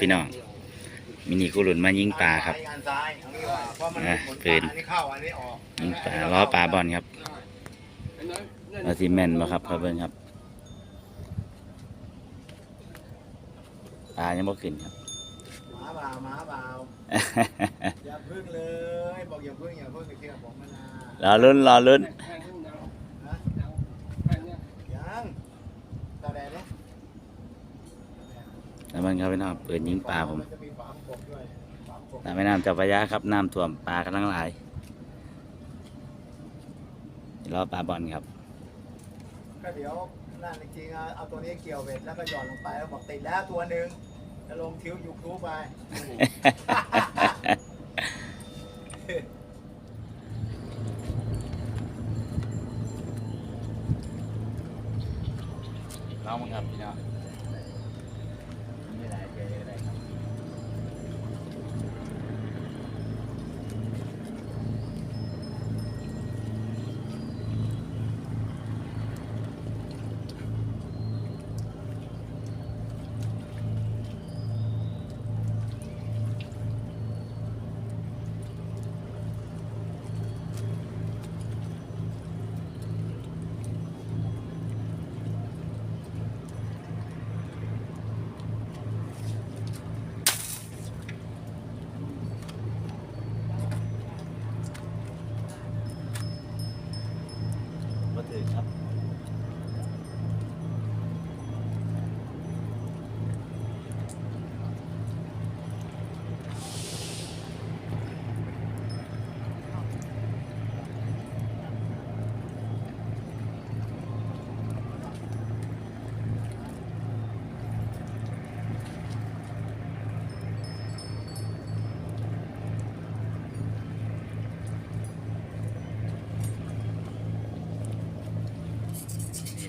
ดีครับพี่น้องมินิกุหลุนมายิงปลาครับงานซ้ายเอางี้ว่าเพราะมันอะหมุนปืนอันนี้เข้าอันนี้ออกยิงปลาล้อปลาบอลครับเราซีแมนบ่ครับครับเบิ้งครับปลายังบ่ขึ้นครับหมาเบาหมาเบาอย่าพึ่งเลยบอกอย่าพึ่งอย่าพึ่งไปเชื่อผมมานา รอลุ้นรอลุ้น ฮะยังตาแดงเนี่ย แล้วมันครับพี่น้องเปิดยิงปลาผมนจะมีฝามกบด้วยฝามกบตามแม่น้ำเจ้าพระยาครับน้ำท่วมปลากำลังหลายรอปลาบอลครับก็เดี๋ยวนั่นจริงๆเอาเอาตัวนี้เกี่ยวเบ็ดแล้วก็หย่อนลงไปแล้วบอกติดแล้วตัวหนึ่งจะลงคิ้วยูทูบไป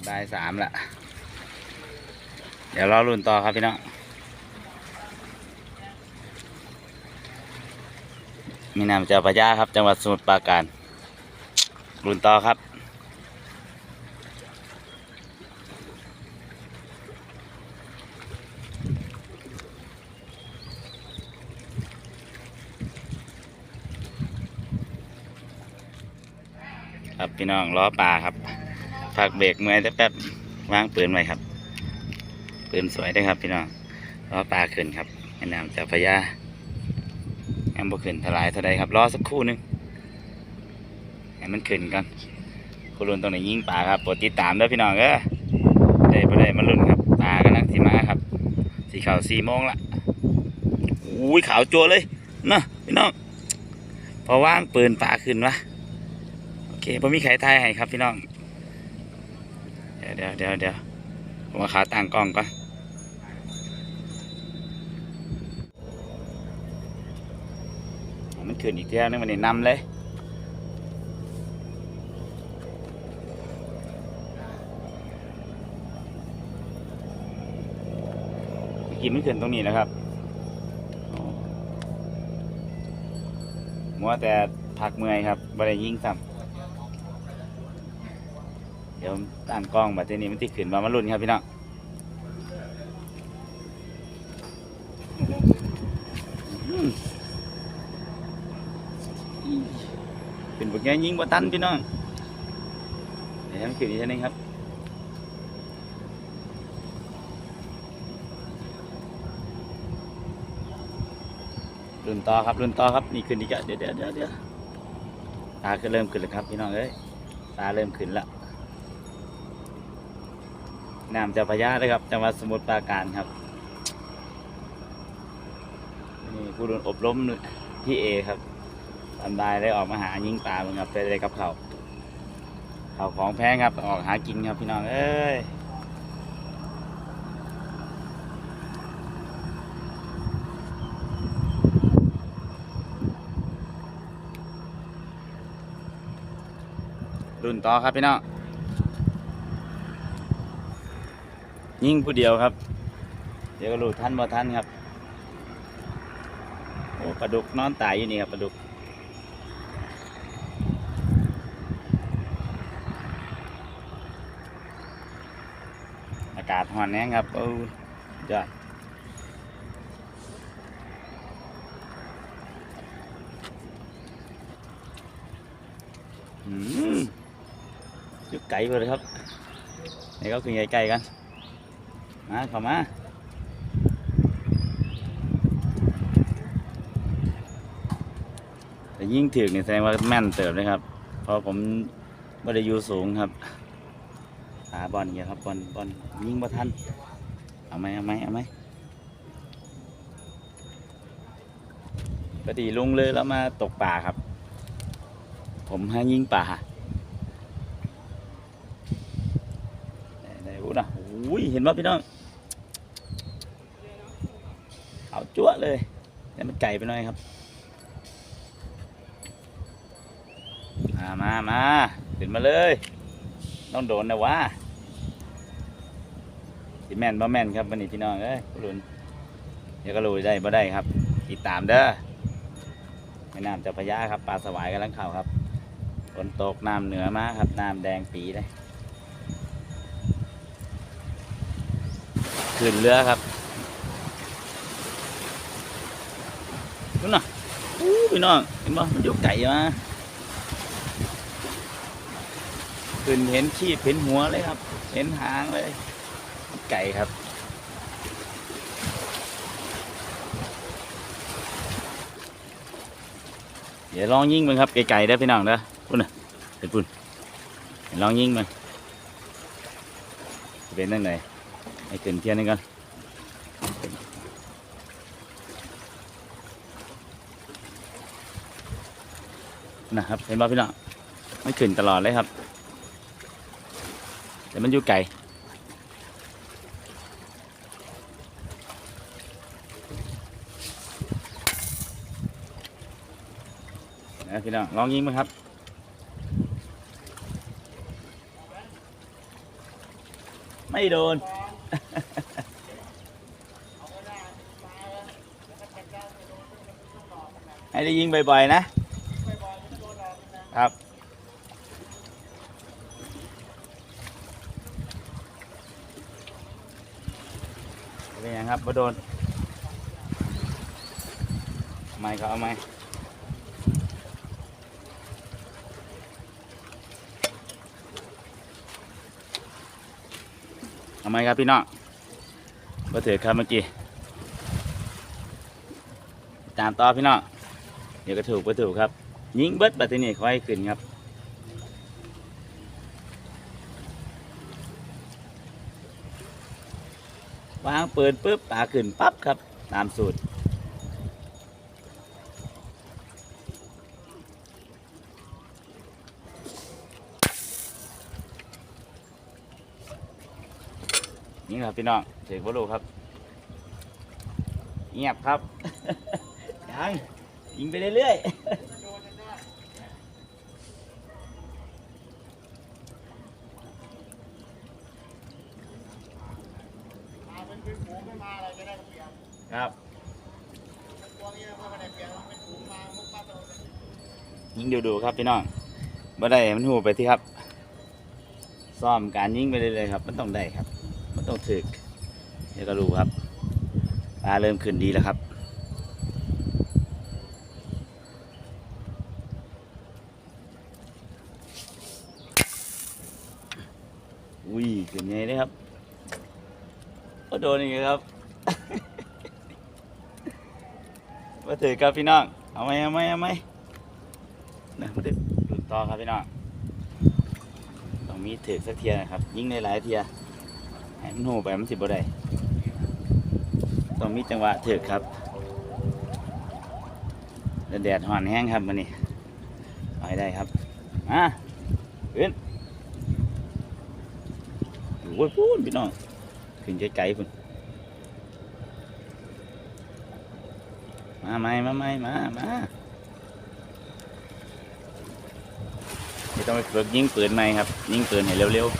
บ่ายสามละ เดี๋ยวรอรุ่นต่อครับพี่น้อง มีนามเจ้าพระยาครับ จังหวัดสมุทรปราการ รุ่นต่อครับครับพี่น้องล้อปลาครับ ฝากเบรกเมื่อยแต่แป๊บๆวางปืนไว้ครับปืนสวยได้ครับพี่น้องล้อปลาขึ้นครับแม่น้ำจ้าพระยาแอมบ่ขึ้นทลายเท่าใดครับรอสักครู่นึงให้มันขึ้นกันคุณลุนตรงไหนยิงปลาครับโปรดติดตามด้วยพี่น้องเออได้บ่ได้มาลุ้นครับปลากำลังสีมาครับ สีขาวสี่โมงละอุ้ยขาวจัวเลยนะพี่น้องพอว่างปืนปลาขึ้นวะโอเคผมมีไข่ไทยให้ครับพี่น้อง ดี๋ยวเดี๋ยวเดี๋ยวเดี๋ยวผมาขาตั้งกล้องก่อนมันขึ้นอีกเที่ยวนึงมันนี่นำเลยเมื่อกี้มันขึ้นตรงนี้นะครับมัวแต่พักเมื่อยครับบ่ได้ยิงซ้ำ เดี๋ยวตั้งกล้องมาทีนี้มันติขึ้นมามาลุ้นครับพี่น้องเป็นพวกแกยิงบ่ตันพี่น้องเดี๋ยวมันขึ้นอีกทีนึงครับรุ่นต่อครับรุ่นต่อครับนี่ขึ้นอีกแล้วเดี๋ยวเดี๋ยวเดี๋ยวเดี๋ยวตาก็เริ่มขึ้นแล้วครับพี่น้องเอ้ยตาเริ่มขึ้นแล้ว น้ำเจ้าพระยาเลยครับจังหวัดสมุทรปราการครับนี่ผู้โดนอบรมพี่เอครับตอนบ่ายได้ออกมาหายิงปลาเหมือนครับไปได้กับเขาเขาของแพงครับออกหากินครับพี่น้องเอ้ยรุ่นต่อครับพี่น้อง ยิ่งผู้เดียวครับ เดี๋ยวก็รู้ท่านบ่ท่านครับโอ้ปลาดุกนอนตายอยู่นี่ครับปลาดุกอากาศหอนแน่ครับโอ้ยอดจุกไก่เลยครับนี่ก็คือไงไก่กัน มาเข้ามาแต่ยิ่งถึกเนี่ยแสดงว่าแม่นเติบเลยครับ เพราะผมไม่ได้อยู่สูงครับหาบอลเยอะครับบอลบอลยิงบ่ทันเอาไหมเอาไหมเอาไหมปกติลุงเลยแล้วมาตกป่าครับ ผมให้ยิงป่าได้ได้อู้นะอุ้ยเห็นว่าพี่น้อง เอาจั่วเลยแต่มันไก่ไปหน่อยครับ มามามาขึ้นมาเลย ต้องโดนนะวะสิแม่นบ่แม่นครับวันนี้พี่น้องเอ้ยผู้ลุ้นเดี๋ยวก็รู้ได้บ่ได้ครับ ติดตามเด้อแม่น้ำเจ้าพระยาครับปลาสวายกำลังเข้าครับฝนตกน้ำเหนือมาครับน้ำแดงปีเลยขึ้นเรือครับ นู่นน่ะอู้พี่น้องเห็นบ่มันยกไก่มาขึ้นเห็นขี้เห็นหัวเลยครับ เห็นหางเลย ไก่ครับเดี๋ยวลองยิงมันครับไก่ๆได้พี่น้องเด้อปุ่นน่ะเป็นปุ่นเดี๋ยวลองยิงมันเป็นยังไงให้ขึ้นเทียนหนึงก่อน นะครับ เห็นป่ะพี่น้องไม่ขึ้นตลอดเลยครับ แต่มันอยู่ไกลนะพี่น้องลองยิงมั้งครับไม่โดน ให้ได้ยิงบ่อยๆนะ ครับ เป็นยังครับบ่โดนไม่ก็เอาไหมเอาไหมครับพี่น้องบ่ถือครับเมื่อกี้ ตามต่อพี่น้องเดี๋ยวก็ถูกบ่ถูกครับ ยิงเบิดบัดทีนี้ค่อยขึ้นครับวางปืนปุ๊บปลาขึ้นปั๊บครับ ตามสูตร นี่ครับพี่น้องเสกบอลูครับ เงียบครับ ยังยิงไปเรื่อยๆ ครับยิงดูๆครับพี่น้องบ่ได้มันหูไปที่ครับซ้อมการยิงไปเรื่อยๆครับ มันต้องได้ครับ มันต้องถึกเดี๋ยวก็รู้ครับปลาเริ่มขึ้นดีแล้วครับอุ้ยขึ้นไงเลยครับ ก็โดนอีกแล้ครับ มาถือครับพี่น้อง เอาไหมเอาไหมเอาไหมนะมาถือดูต่อครับพี่น้องต้องมีถือสักเทียนะครับ ยิ่งในหลายเทียให้มันหูไปมันสิบ่ได้ต้องมีจังหวะถือครับแดดห่อนแห้งครับมันนี่เอาได้ครับมาขึ้นโอ้ยพูนพี่น้อง ขึ้นไกลๆพุ่นมาไหมมาไหมมามาไม่ต้องไปฝึกยิงปืนใหมครับ ยิงปืนให้เร็วๆ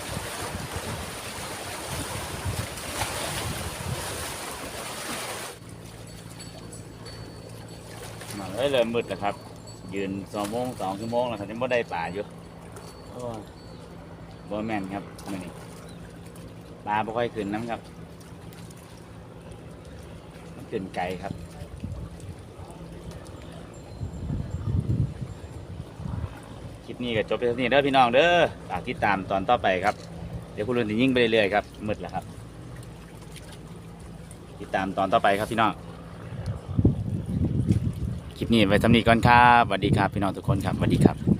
มาเลยเริ่มมืดแล้วครับ ยืนสองโมงสองชั่วโมงแล้วครับยังไม่ได้ป่าอยู่โอ้ยบ่แมนครับมื้อนี้ ลาบ่ค่อยขึ้นน้ำครับขึ้นไกลครับคิดนี้ก็จบไปเท่านี้เด้อพี่น้องเด้อฝากติดตามตอนต่อไปครับ เดี๋ยวคุณลุนจะยิ่งไปเรื่อยๆครับมืดแล้วครับ ติดตามตอนต่อไปครับพี่น้องคลิปนี้ไว้ทำนี้ก่อนครับสวัสดีครับพี่น้องทุกคนครับสวัสดีครับ